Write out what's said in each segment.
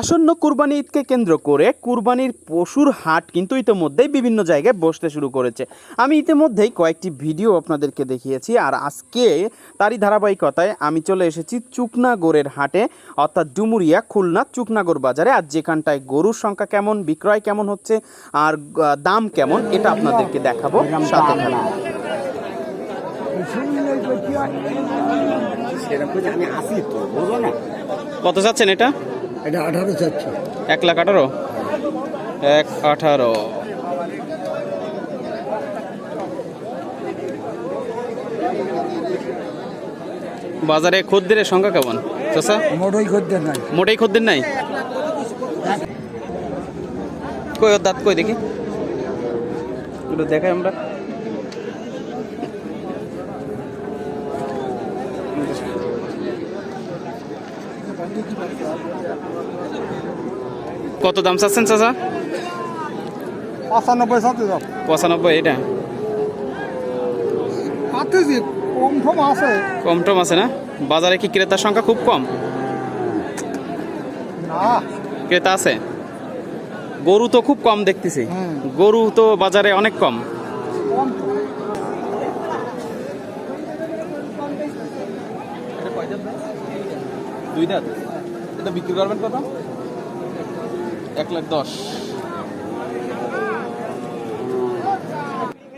আসন্ন কুরবানি ঈদকে কেন্দ্র করে কুরবানির পশুর হাট কিন্তু ইতিমধ্যেই বিভিন্ন জায়গায় বসতে শুরু করেছে। আমি ইতিমধ্যেই কয়েকটি ভিডিও আপনাদেরকে দেখিয়েছি আর আজকে তারই ধারাবাহিকতায় আমি চলে এসেছি চুকনাগড়ের হাটে অর্থাৎ ডুমুরিয়া খুলনা চুকনাগড় বাজারে। আর যেখানটায় গরুর সংখ্যা কেমন বিক্রয় কেমন হচ্ছে আর দাম কেমন এটা আপনাদেরকে দেখাবো সাথে সেরকম আমি আসি তো বুঝো না। কত চাচ্ছেন এটা? এটা আঠারো এক লাখ আঠারো? এক আঠারো। বাজারে খদ্দের সংখ্যা কেমন? চাষা মোটই করতে নাই। মোটেই খদ্দের নাই? কই ওর দাঁত কই দেখি? একটু দেখাই আমরা। কত দাম চাচ্ছেন চাচা? পঁচানব্বই সাথে পঁচানব্বই এটা কম আছে। আছে না? বাজারে কি ক্রেতার সংখ্যা খুব কম? না। ক্রেতা আছে? গরু তো খুব কম দেখতেছি। গরু তো বাজারে অনেক কম। কম। দুই দাঁত এটা বিক্রি করবেন কত? এক লাখ দশ।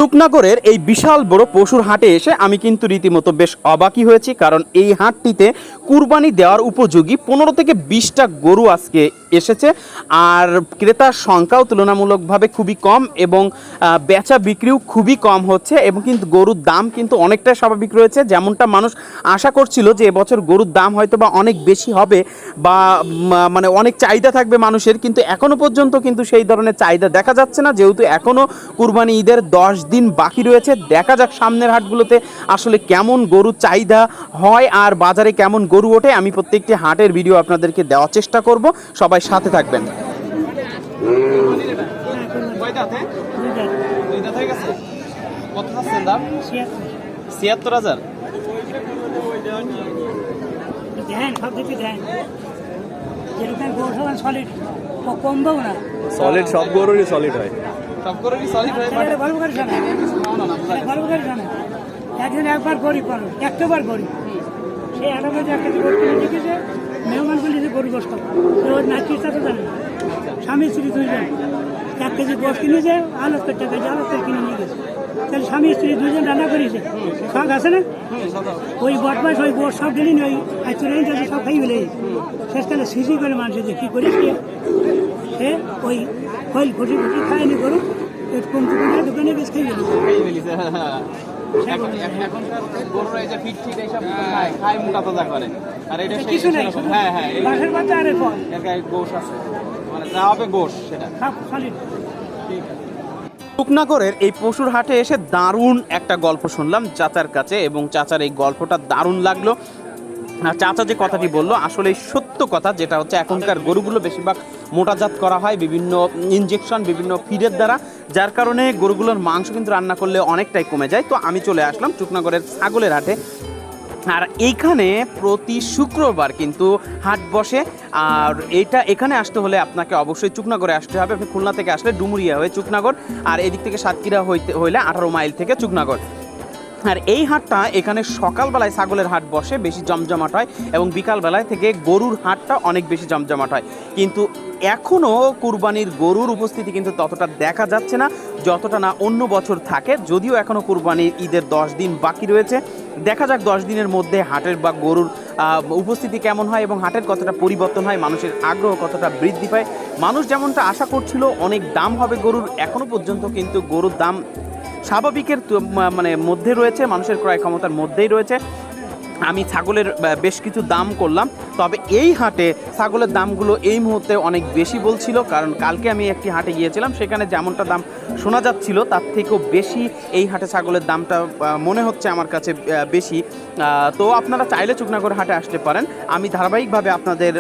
রূপনগরের এই বিশাল বড় পশুর হাটে এসে আমি কিন্তু রীতিমতো বেশ অবাকই হয়েছি, কারণ এই হাটটিতে কুরবানি দেওয়ার উপযোগী পনেরো থেকে বিশটা গরু আজকে এসেছে। আর ক্রেতার সংখ্যাও তুলনামূলকভাবে খুবই কম এবং বেচা বিক্রিও খুবই কম হচ্ছে এবং কিন্তু গরুর দাম কিন্তু অনেকটাই স্বাভাবিক রয়েছে। যেমনটা মানুষ আশা করছিল যে এবছর গরুর দাম হয়তো বা অনেক বেশি হবে বা মানে অনেক চাহিদা থাকবে মানুষের, কিন্তু এখনও পর্যন্ত কিন্তু সেই ধরনের চাহিদা দেখা যাচ্ছে না। যেহেতু এখনও কুরবানি ঈদের দশ দিন বাকি রয়েছে। দেখা যাক সামনের হাটগুলোতে আসলে কেমন গরুর চাহিদা হয় আর বাজারে কেমন গরু ওঠে। আমি প্রত্যেকটি হাটের ভিডিও আপনাদেরকে দেওয়ার চেষ্টা করব। সবাই সাথে থাকবেন। ছিয়াত্তর হাজার। সলিড সব গরুরই সলিড হয়। সব সলিড হয়ে এটা গল্প করে শোনে গল্প করে শোনে একদিন একবার গরিব মানুষ একটাবার গরিব। সে এলাকায় যে একটা গরু কিনে দেখেছে মেহমান বলেছে গরু গোস্ত ওর নাচির সাথে জানে স্বামী স্ত্রী দুইজন। এক কেজি গোস কিনেছে আলোক করে টাকা আলোক করে কিনে নিয়ে গেছে। তাহলে স্বামী স্ত্রী দুইজন রান্না করেছে। শখ আছে না? ওই বটমাস ওই গোস সব গেলি ওই যাচ্ছে সব খাই ফেলে শেষকালে সিসি করে মানুষ যে কী করিস? সে ওই খৈল ঘুটি ঘুটি খায়নি গরু পেট কমতে কমতে দোকানে বেশ খেয়ে গেল এখন এখনকার গরুরা এই হ্যাঁ হ্যাঁ ফল। মানে পশুর হাটে এসে দারুণ একটা গল্প শুনলাম চাচার কাছে এবং চাচার এই গল্পটা দারুণ লাগল। চাচা যে কথাটি বলল আসলে সত্য কথা, যেটা হচ্ছে এখনকার গরুগুলো বেশিরভাগ মোটাজাত করা হয়, বিভিন্ন ইনজেকশন বিভিন্ন ফিডের দ্বারা, যার কারণে গরুগুলোর মাংস কিন্তু রান্না করলে অনেকটাই কমে যায়। তো আমি চলে আসলাম চুকনগরের ছাগলের হাটে। আর এইখানে প্রতি শুক্রবার কিন্তু হাট বসে। আর এটা এখানে আসতে হলে আপনাকে অবশ্যই চুকনাগরে আসতে হবে। আপনি খুলনা থেকে আসলে ডুমুরিয়া হয়ে চুকনাগর, আর এদিক থেকে সাতক্ষীরা হইতে হইলে আঠারো মাইল থেকে চুকনাগর। আর এই হাটটা এখানে সকালবেলায় ছাগলের হাট বসে, বেশি জমজমাট হয় এবং বিকালবেলায় থেকে গরুর হাটটা অনেক বেশি জমজমাট হয়। কিন্তু এখনও কুরবানির গরুর উপস্থিতি কিন্তু ততটা দেখা যাচ্ছে না, যতটা না অন্য বছর থাকে। যদিও এখনও কুরবানির ঈদের দশ দিন বাকি রয়েছে। দেখা যাক দশ দিনের মধ্যে হাটের বা গরুর উপস্থিতি কেমন হয় এবং হাটের কতটা পরিবর্তন হয়, মানুষের আগ্রহ কতটা বৃদ্ধি পায়। মানুষ যেমনটা আশা করছিল, অনেক দাম হবে গরুর। এখনও পর্যন্ত কিন্তু গরুর দাম স্বাভাবিকের মানে মধ্যে রয়েছে, মানুষের ক্রয় ক্ষমতার মধ্যেই রয়েছে। আমি ছাগলের বেশ কিছু দাম করলাম, তবে এই হাটে ছাগলের দামগুলো এই মুহূর্তে অনেক বেশি বলছিল, কারণ কালকে আমি একটি হাটে গিয়েছিলাম, সেখানে যেমনটা দাম শোনা যাচ্ছিল, তার থেকেও বেশি এই হাটে ছাগলের দামটা মনে হচ্ছে আমার কাছে বেশি। তো আপনারা চাইলে চুকনাগর হাটে আসতে পারেন। আমি ধারাবাহিকভাবে আপনাদের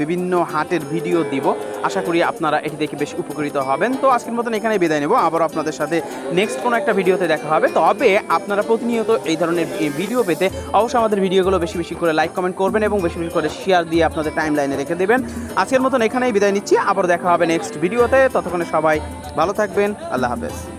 বিভিন্ন হাটের ভিডিও দিব। আশা করি আপনারা এটি দেখে বেশ উপকৃত হবেন। তো আজকের মতন এখানে বিদায় নেব। আবার আপনাদের সাথে নেক্সট কোনো একটা ভিডিওতে দেখা হবে। তবে আপনারা প্রতিনিয়ত এই ধরনের ভিডিও পেতে অবশ্যই আমাদের ভিডিওগুলো বেশি বেশি করে লাইক কমেন্ট করবেন এবং বেশি বেশি করে শেয়ার দিয়ে আপনাদের টাইম লাইনে রেখে দেবেন। আজকের মতন এখানেই বিদায় নিচ্ছি। আবার দেখা হবে নেক্সট ভিডিওতে ততক্ষণে সবাই ভালো থাকবেন। আল্লাহ হাফেজ।